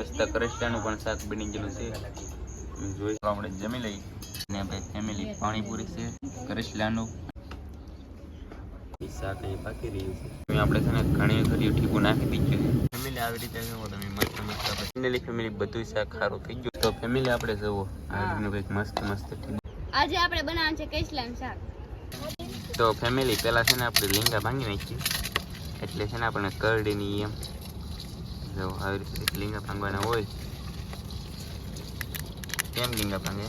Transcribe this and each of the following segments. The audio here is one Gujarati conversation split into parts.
મસ્ત કરસ્ટાનું પણ શાક બની ગયેલું છે. જોઈ આપણે જમી લઈ અને આપણે ફેમિલી પાણીપુરી છે કરસ્લાનું શાક અહીં પાકી રહ્યું છે. આપણે છે ને ઘણી ખરી ઠીકું નાખી દીધું છે. ફેમિલી આવી રીતે જુઓ તમે મસ્ત મસ્ત ફેમિલી ફેમિલી બધું શાક સારું થઈ ગયું. તો ફેમિલી આપણે જુઓ. આ કંઈક મસ્ત મસ્ત આજે આપણે બનાવવાનું છે કેસલાનું શાક. તો ફેમિલી પહેલાં છે ને આપણે લીંગા ભાંગી નાખીએ. એટલે છે ને આપણે કરડીની એમ જો આવી રીતે લીંગા ભાંગવાના હોય કેમ લીંગા ભાંગે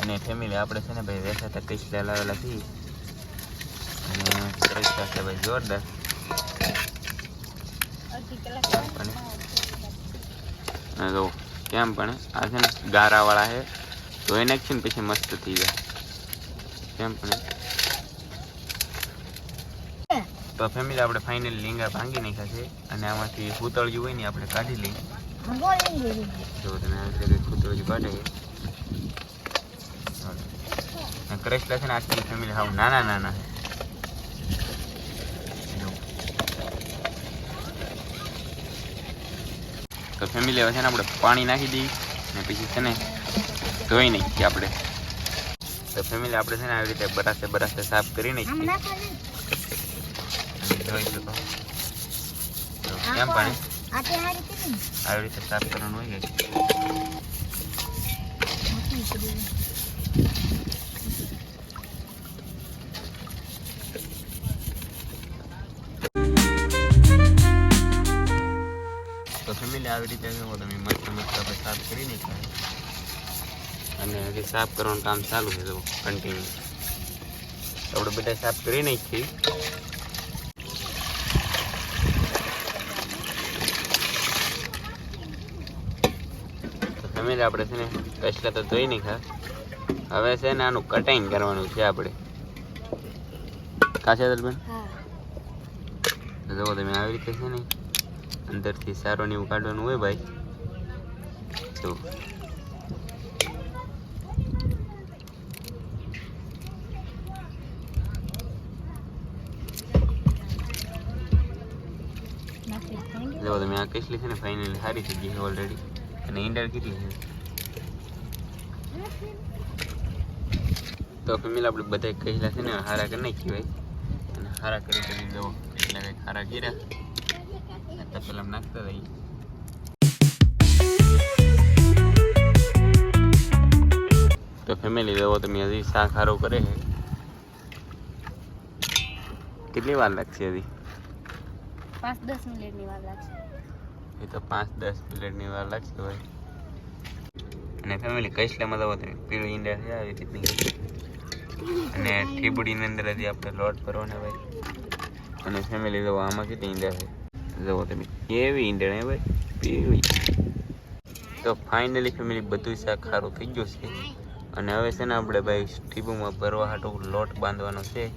અને ફેમિલી આપણે છે ને ભાઈ વેસાતા કઈસલા લાવેલા છીએ અને કઈસલા છે ભાઈ જોરદાર આ જો કેમ પણ આ છે ને ગારાવાળા છે ધોઈ છે ને પછી મસ્ત થઈ જાય કેમ પણ તો ફેમિલી આપણે ફાઇનલી લીંગા ભાંગી નાખ્યા છે અને આમાંથી પૂતળિયું હોય ને આપણે કાઢી લઈએ. જો તમે આ રીતે પૂતળિયું કાઢે અને છે ને આજની ફેમિલી હાવ નાના નાના છે. તો ફેમિલી હવે છે ને આપણે પાણી નાખી દઈએ ને પછી છે ને ધોઈ નાખીએ આપણે. તો ફેમિલી આપણે છે ને આવી રીતે બરાસે બરાસે સાફ કરી નાખીએ. અને જોઈ શકો તો. કેમ પાણી? આવી રીતે સાફ કરવાનું હોય તો ફેમિલી આવી રીતે તમે મસ્ત મસ્ત આપણે સાફ કરી નાખ્યા. અને હજી સાફ કરવાનું કામ ચાલુ છે જુઓ કન્ટિન્યુ આપણે બધા સાફ કરી નાખીએ. ફેમિલી આપણે છે ને કચલા તો ધોઈ ખા હવે છે ને આનું કટિંગ કરવાનું છે આપણે. કાચા દલબેન જુઓ તમે આવી રીતે છે ને અંદરથી સારું ને એવું કાઢવાનું હોય ભાઈ. તો જો તમે આ કેટલી છે ને ફાઇનલી સારી થઈ ગઈ છે ઓલરેડી અને ઈંડર કેટલી છે. તો ફેમિલી, આપણે બધા કહેલા છે ને, હારા કરી નાખી ભાઈ. અને હારા કરી કરી દો એટલે કંઈક હારા કર્યા. તો પેલા નાખતા રહી તો ફેમિલી જુઓ તમે હજી શાક હારો કરે છે. કેટલી વાર લાગશે હજી? પાંચ દસ મિનિટની વાર લાગશે. એ તો પાંચ દસ મિનિટની વાર લાગશે ભાઈ. અને ફેમિલી કઈસલામાં તો તમે પીળું ઈંડા છે, આવી રીતની. અને ઠીબડીની અંદર હજી આપણે લોટ ભરવાના ભાઈ. અને ફેમિલી જવો આમાં કેટલી ઈંડા છે? જવો તમે, કેવી ઈંડા ને ભાઈ પીળી તો ફાઇનલી ફેમિલી બધું શાક સારું થઈ ગયું છે. અને હવે છે ને આપણે ભાઈ ઠીબુમાં ભરવા હાટું લોટ બાંધવાનો છે.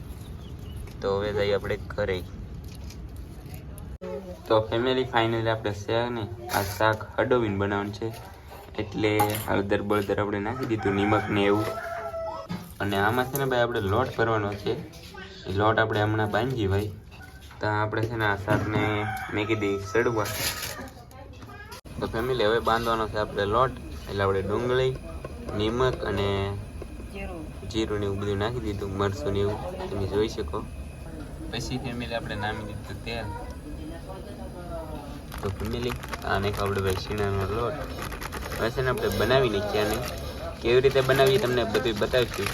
તો હવે જઈએ આપણે ઘરે. તો ફેમિલી ફાઇનલી આપણે શાકને આ શાક હડોવીને બનાવવાનું છે. એટલે હળદર બળદર આપણે નાખી દીધું નિમક ને એવું. અને આમાં છે ને ભાઈ આપણે લોટ ભરવાનો છે. એ લોટ આપણે હમણાં બાંધી ભાઈ. તો આપણે છે ને આ શાકને મેં કીધી સડવા. તો ફેમિલી હવે બાંધવાનો છે આપણે લોટ. એટલે આપણે ડુંગળી, નિમક અને જીરું ને એવું બધું નાખી દીધું, મરચું ને એવું. તમે જોઈ શકો. પછી ફેમિલી આપણે નામી દીધું તેલ. તો ફેમિલી, આને આપણે ભાઈ લોટ. હવે આપણે બનાવી નાખીએ અને કેવી રીતે બનાવીએ તમને બધું બતાવીશું.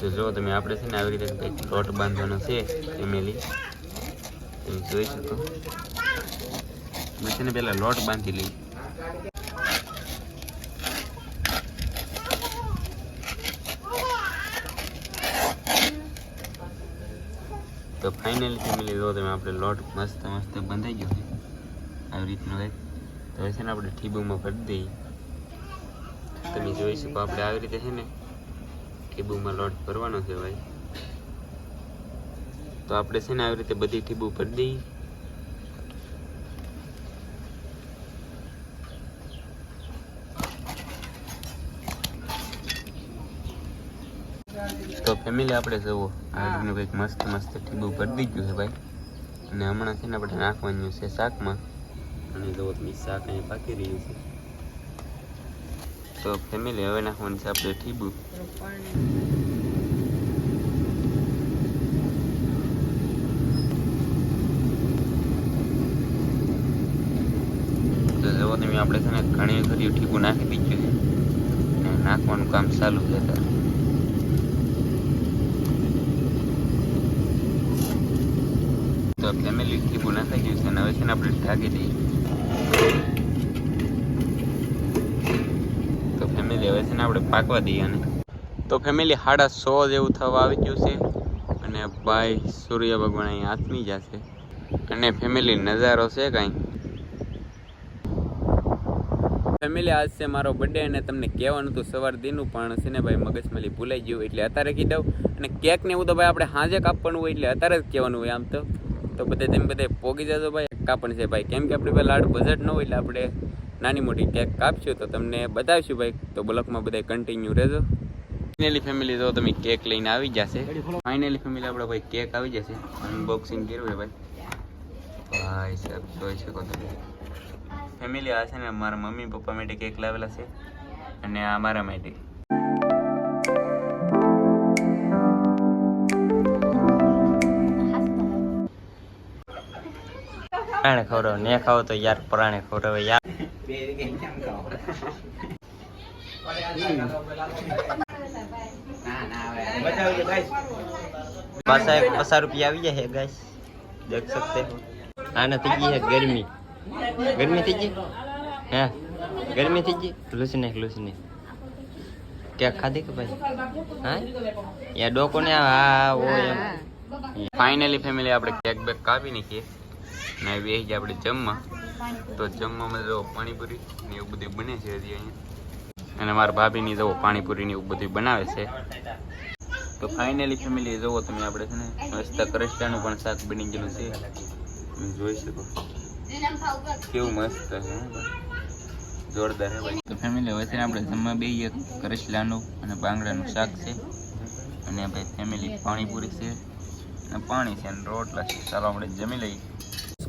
તો જો તમે આપણે છે ને આવી રીતે કંઈક લોટ બાંધવાનો છે, ફેમિલી. તમે જોઈ શકો. મેં છે ને પહેલાં લોટ બાંધી લઈ તો ફાઇનલી ફેમિલી, જો તમે આપણે લોટ મસ્ત મસ્ત બંધાઈ ગયો છે. આવી રીતનું કંઈક તો છે ને આપણે ઠીબુમાં ભરી દઈએ. તમે જોઈ શકો આપણે આવી રીતે છે ને ઠીબુમાં લોટ ભરવાનો છે ભાઈ તો આપણે છે ને આવી રીતે બધી ઠીબુ ભરી દઈએ. તો ફેમિલી આપણે જવો આ કંઈક મસ્ત મસ્ત ઠીબુ ભરી દીધું છે ભાઈ. અને હમણાં છે ને આપણે નાખવાનું છે શાકમાં. અને જો શાક અહીંયા પાકી રહ્યું છે. તો ફેમિલી હવે નાખવાનું છે આપણે ઠીબુ આપણે છે ને ઘણી ખરી ઠીબુ નાખી દીધું છે. અને નાખવાનું કામ ચાલુ છે અત્યારે. તો ફેમિલી ઠીબુ નાખાઈ ગયું છે અને હવે છે ને આપણે ઢાંકી દઈએ. તો ફેમિલી હવે છે ને આપણે પાકવા દઈએ અને તો ફેમિલી સાડા સો જેવું થવા આવી ગયું છે. અને ભાઈ સૂર્ય ભગવાન અહીં આથમી જશે અને ફેમિલી નજારો છે કાંઈ. ફેમિલી આજ છે મારો બર્થડે અને તમને કહેવાનું હતું સવાર દીનું, પણ છે ને ભાઈ મગજમારી ભૂલાઈ ગયું, એટલે અત્યારે કહી દઉં. અને કેક ને એવું તો ભાઈ આપણે સાંજે કાપવાનું હોય, એટલે અત્યારે જ કહેવાનું હોય આમ તો. તો બધે તેમ બધે પોગી જજો ભાઈ. કાપણ છે ભાઈ. કેમ કે આપણે પાસે લાડ બજેટ ન હોય એટલે આપણે નાની મોટી કેક કાપશું તો તમને બતાવીશું ભાઈ. તો બ્લોકમાં બધા કન્ટિન્યુ રહેજો. ફાઇનલી ફેમિલી તો તમે કેક લઈને આવી જશે. ફાઇનલી ફેમિલી આપણે ભાઈ કેક આવી જશે. અનબોક્સિંગ કર્યું છે ભાઈ. ભાઈ સાહેબ, જોઈ શકો તમે. ફેમિલી આ છે ને, મારા મમ્મી પપ્પા માટે કેક લાવેલા છે. અને આ મારા માટે. પ્રાણે ખવડાવો. ને ખાવ તો યાર પ્રાણે ખવડાવે યાર. પાછા રૂપિયા આવી જાય ગાઈસ દેખ થઈ ગઈ હે ગરમી. ગરમી થઈ ગઈ? હે? ગરમી થઈ ગઈ? લુસને લુસને ક્યાં ખાધી કે ડોકો ને આ ઓ એમ. ફાઇનલી ફેમિલી આપડે કેક બેક કાપી નાખીએ. ને જાય આપણે જમવા. તો જમવામાં જો પાણીપુરી ને એવું બધું બને છે હજી અહીંયા. અને મારા ભાભીની જવો પાણીપુરી ને એવું બધું બનાવે છે. તો ફાઇનલી ફેમિલી જવો તમે આપણે છે ને, મસ્ત કરસ્ટાનું પણ શાક બની ગયેલું છે. તમે જોઈ શકો. કેવું મસ્ત છે જોરદાર હે ભાઈ. તો ફેમિલી હવે છે ને આપણે જમવા બેહીએ. કરસલાનું અને બાંગડાનું શાક છે. અને ભાઈ ફેમિલી પાણીપુરી છે. અને પાણી છે અને રોટલા છે. ચાલો આપણે જમી લઈએ.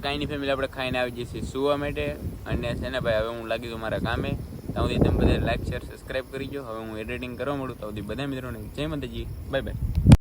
નહીં ફેમિલી આપણે ખાઈને આવી જઈએ છીએ સુવા માટે. અને છે ને ભાઈ, હવે હું લાગી દઉં મારા કામે. ત્યાં સુધી તમે બધા લાઈક શેર સબસ્ક્રાઈબ કરી દો હવે હું એડિટિંગ કરવા મળું તો સુધી બધા મિત્રોને જય માતાજી. Bye bye